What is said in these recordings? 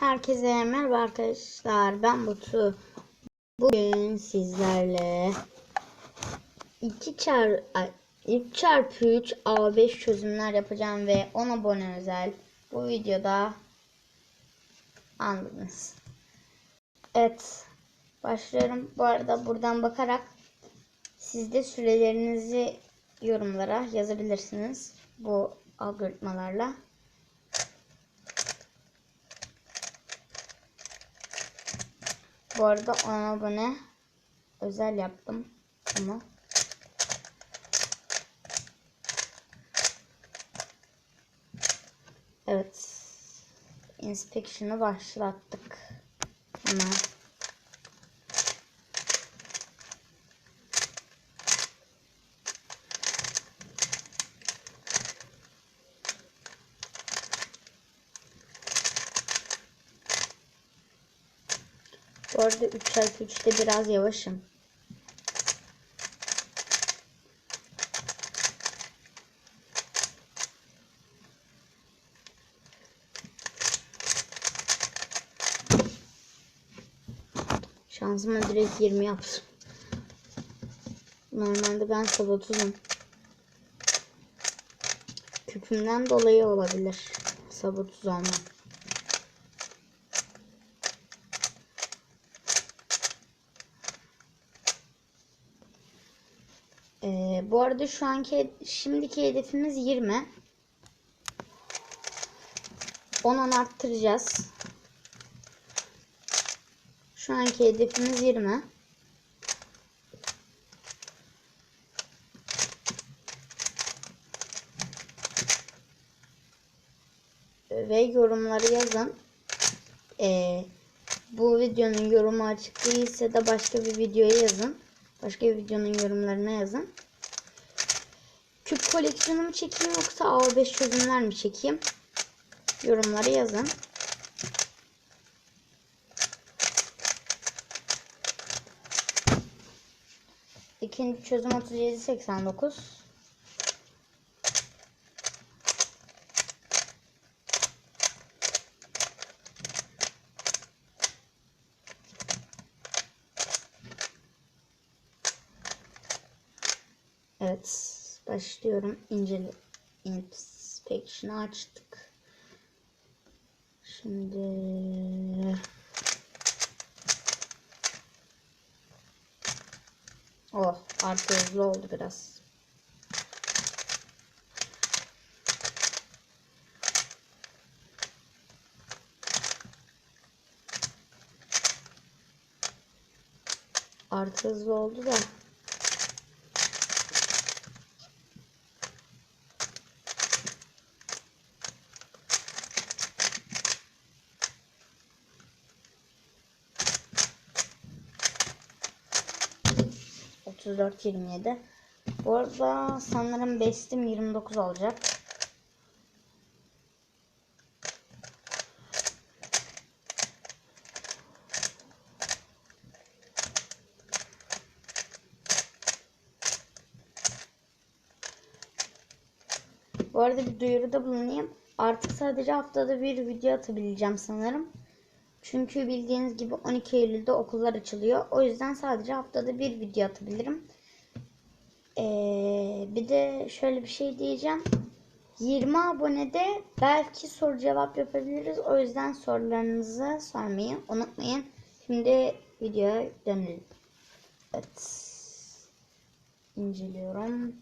Herkese merhaba arkadaşlar. Ben Batu. Bugün sizlerle 2 çar 3 çarpı 3 A5 çözümler yapacağım ve 10 abone özel bu videoda anladınız. Evet. Başlıyorum. Bu arada buradan bakarak siz de sürelerinizi yorumlara yazabilirsiniz. Bu algoritmalarla. Bu arada 10 abone özel yaptım bunu. Evet. Inspection'ı başlattık. Hemen. Bu arada 3 çarpı 3'te biraz yavaşım. Şansıma direkt 20 yaptım. Normalde ben sabotuzum. Küpümden dolayı olabilir. Sabotuz olmam. Ee, bu arada şu anki şimdiki hedefimiz 20. 10 10 arttıracağız. Şu anki hedefimiz 20. Ve yorumları yazın. Ee, bu videonun yorumu açık değilse de başka bir videoya yazın. Başka bir videonun yorumlarına yazın. Küp koleksiyonu mu çekeyim yoksa A5 çözümler mi çekeyim? Yorumlara yazın. İkinci çözüm 3789. Evet, başlıyorum. İncele inspection'ı açtık. Şimdi Oh, artı hızlı oldu biraz. Artı hızlı oldu da Otuz dört yirmi yedi. Bu arada sanırım bestim 29 olacak. Bu arada bir duyuruda bulunayım. Artık sadece haftada bir video atabileceğim sanırım. Çünkü bildiğiniz gibi 12 Eylül'de okullar açılıyor. O yüzden sadece haftada bir video atabilirim. Ee, bir de şöyle bir şey diyeceğim. 20 abonede belki soru cevap yapabiliriz. O yüzden sorularınızı sormayı unutmayın. Şimdi videoya dönelim. Evet. İnceliyorum.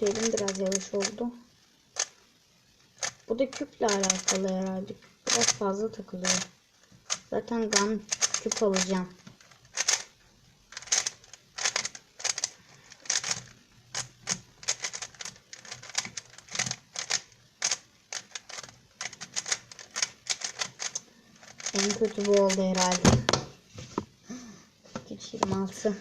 Yükleyelim biraz yavaş oldu. Bu da küple alakalı herhalde. Biraz fazla takılıyor. Zaten ben küp alacağım. En kötü bu oldu herhalde. 226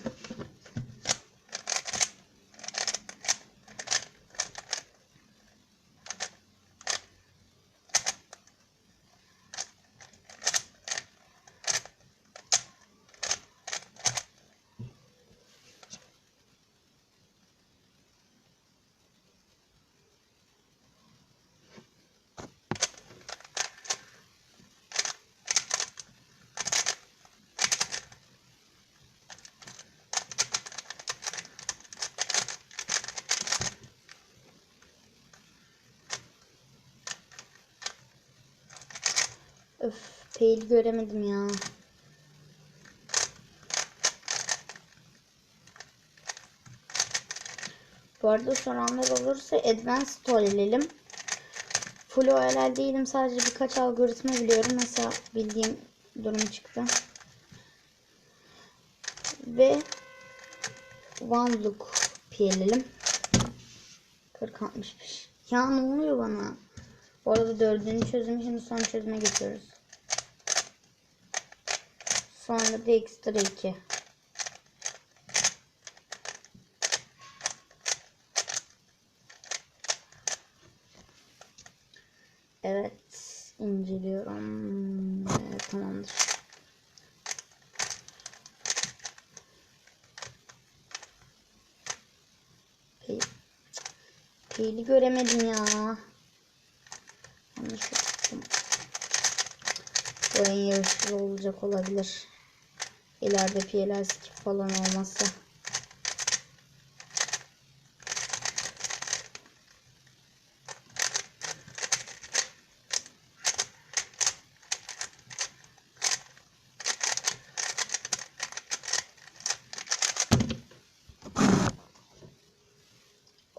fail göremedim ya. Bu arada soranlar olursa Advanced Tool'lelim. Full OLL değilim. Sadece birkaç algoritma biliyorum. Mesela bildiğim durum çıktı. Ve One Look PL'lelim. 40-65. Ya ne oluyor bana? Bu arada dördüncü çözümü şimdi son çözüme geçiyoruz. Sonra da ekstra 2. Evet. inceliyorum. Evet, tamamdır. Pil. Pili göremedim ya. Yanlış yaptım. Bu en yarışlı olacak olabilir. İleride PLR skip falan olmazsa.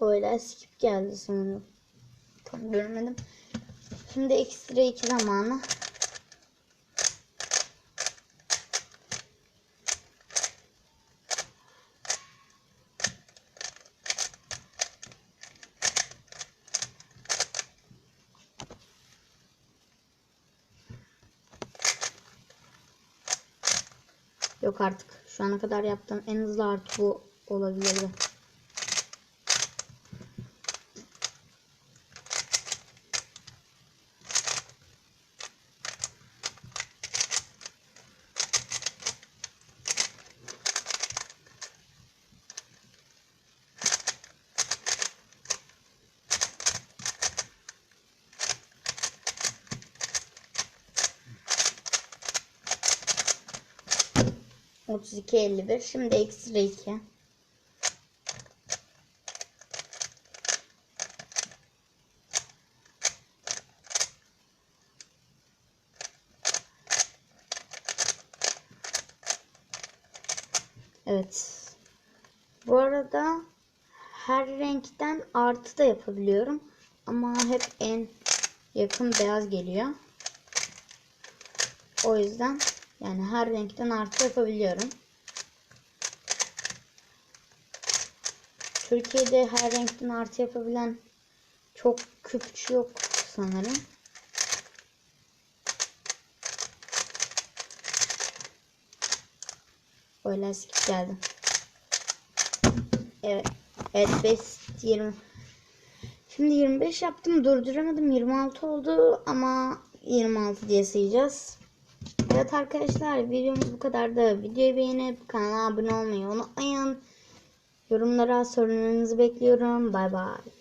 Öyle skip geldi sanırım. Tam görmedim. Şimdi ekstra iki zamanı. Yok artık. Şu ana kadar yaptığım en hızlı artı bu olabilirdi. Otuz iki elli bir. Şimdi ekstra iki. Evet. Bu arada her renkten artı da yapabiliyorum. Ama hep en yakın beyaz geliyor. O yüzden yani her renkten artı yapabiliyorum. Türkiye'de her renkten artı yapabilen çok küpçü yok sanırım. Öyle skip geldi. Evet. Evet 5 20. Şimdi 25 yaptım. Durduramadım. 26 oldu ama 26 diye sayacağız. Evet arkadaşlar videomuz bu kadar da videoyu beğenip kanala abone olmayı unutmayın. Yorumlara sorularınızı bekliyorum. Bay bay.